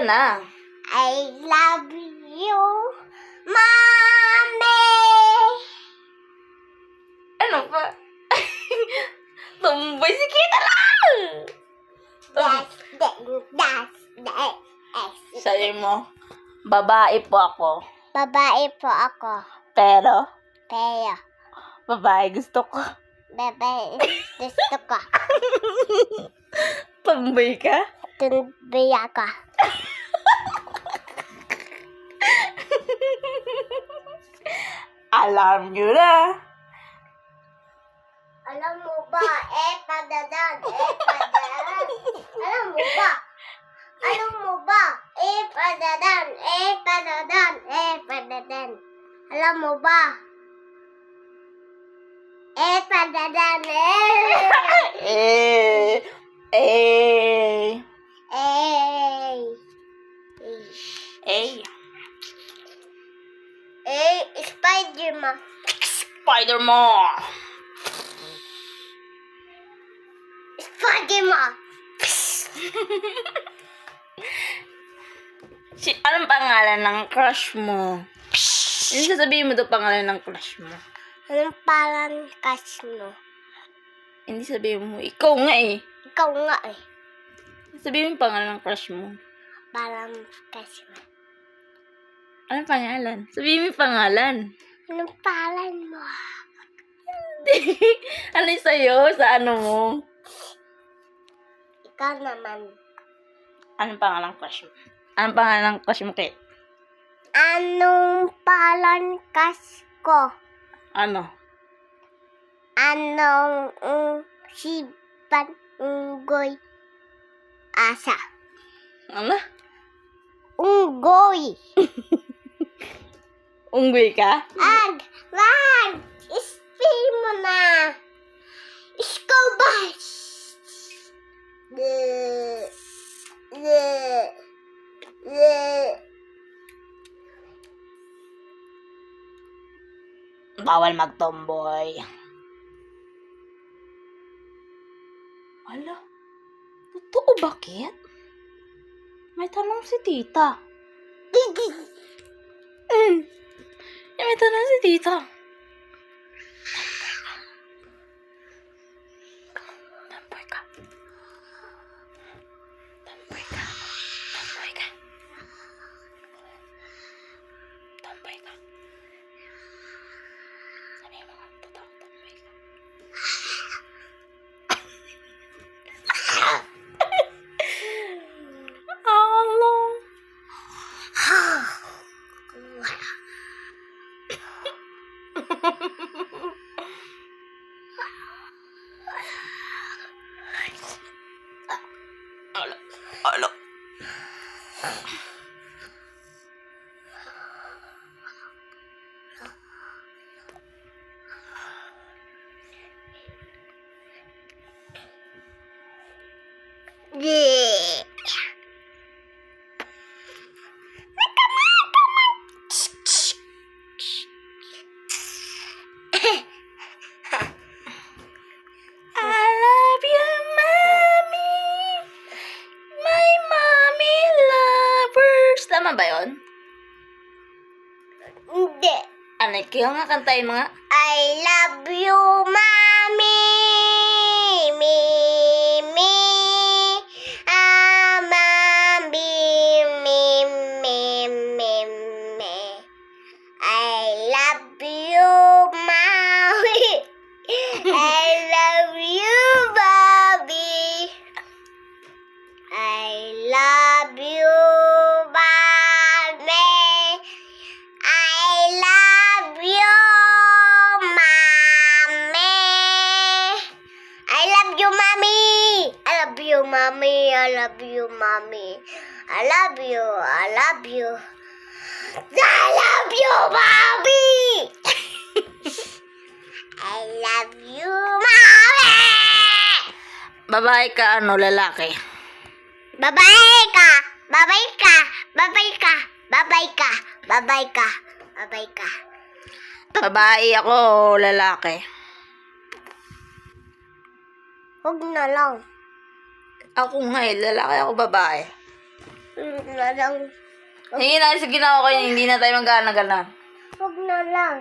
Kanta na. I love you, Mommy! Ano pa? Tumboy si Kita lang! That's the, that's the S. Sabi mo, babae po ako. Babae po ako. Pero, Pero, babae gusto ko. babae gusto ko. Tumboy ka? Tumbi ako. Alam nyo na. Alam mo ba, eh, padadan, eh, padadan. Alam mo ba? Alam mo ba? Eh, padadan, eh, padadan, eh, padadan. Alam mo ba? Eh, padadan, eh. Eh, eh, Eh. eh. Eh, Spider-Man. Spider-Man. Spider-Man. Si, anong pangalan ng crush mo? Ano sasabihin mo daw pangalan ng crush mo? Anong parang kas mo? Hindi sabihin mo, ikaw nga eh. Ikaw nga eh. Sabihin mo yung pangalan ng crush mo. Parang kas mo. Anong pangalan? Sabihin mo yung pangalan. Anong parang mo? ano yung sa'yo? Sa ano mo? Ikaw naman. Anong pangalan ng crush mo? Anong pangalan ng crush mo, Kate? Anong parang kas ko? Ano? Anong um, sipan unggoy? Asa. Ano? Unggoy. Unggoy ka? Ag! Wag! Ispil mo na! Ikaw ba? Bawal mag-tomboy. Ala, totoo bakit? May tanong si tita. Mm. Eh, may tanong si tita. Hola. Hola. Yeah. Tama ba yun? Hindi. Ano, kaya nga kantayin mga... I love you, mommy. You, mommy. I love you, mommy. I love you, mommy. I love you. I love you. I love you, mommy. I love you, mommy. Babae ka, ano, lalaki. Babae ka. Babay ka. Babay ka. Babay ka. Babay ka. Babay ka. Babae ako, lalaki. Huwag na lang. Ako nga eh, lalaki ako babae. Huwag na lang. Sige na, sige na, okay. Hindi na tayo magana-gana. Huwag na lang.